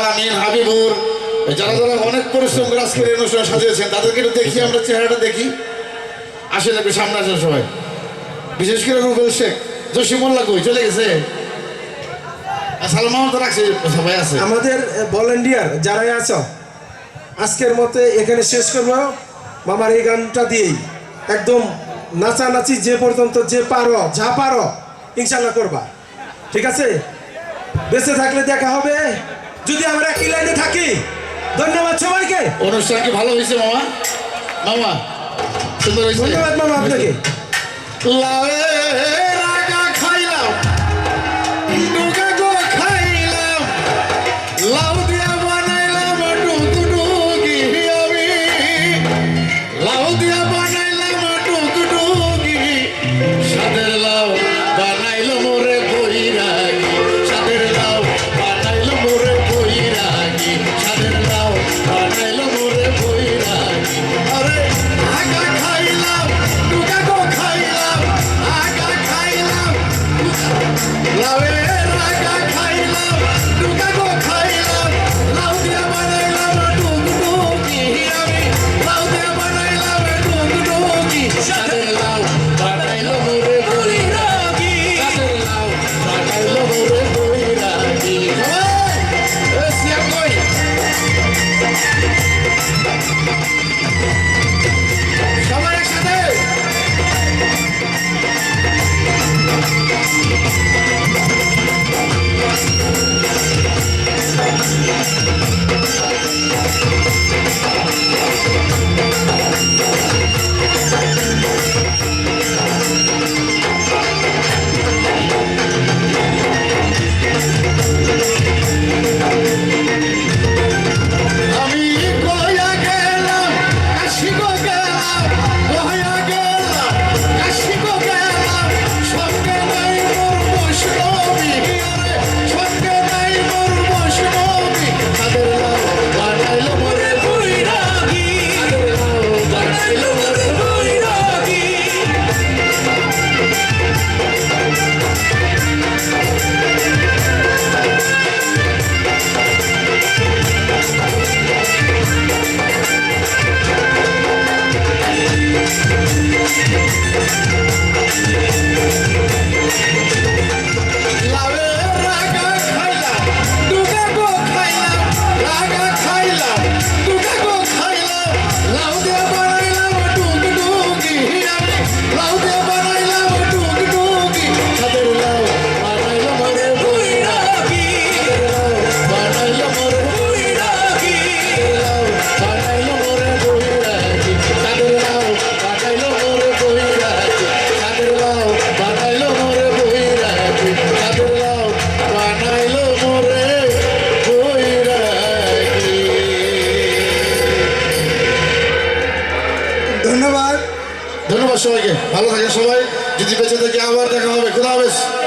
আলামিন হাবিবুর। যারা যারা অনেক পরিশ্রম করে আজকের এই অনুষ্ঠান সাজিয়েছেন, তাদেরকে দেখি, আমরা চেহারাটা দেখি। আসেন একটু সামনে আসেন সবাই। বিশেষ করে রুবেল শেখ জসিমুল্লাহ কই চলে গেছে। সালমান তো সবাই আছে। আমাদের ভলেন্টিয়ার যারাই আছো, আজকের মতে এখানে শেষ করব। মামার এই গানটা দিয়েই একদম নাচানাচি যে পর্যন্ত যে পারো, যা পারো, ইনশাল্লাহ করবা। ঠিক আছে? বেঁচে থাকলে দেখা হবে। যদি আমরা একই লাইনে থাকি ধন্যবাদ সবাইকে। অনুষ্ঠান কি ভালো হয়েছে মামা। মামা সুন্দর হয়েছে। ধন্যবাদ মামা আপনাকে। খাইলাম, খাইলাম, লাউ ¡La ধন্যবাদ। ধন্যবাদ সবাইকে। ভালো থাকেন সবাই। যদি বেঁচে থেকে আবার দেখা হবে। খুদা হাফেজ।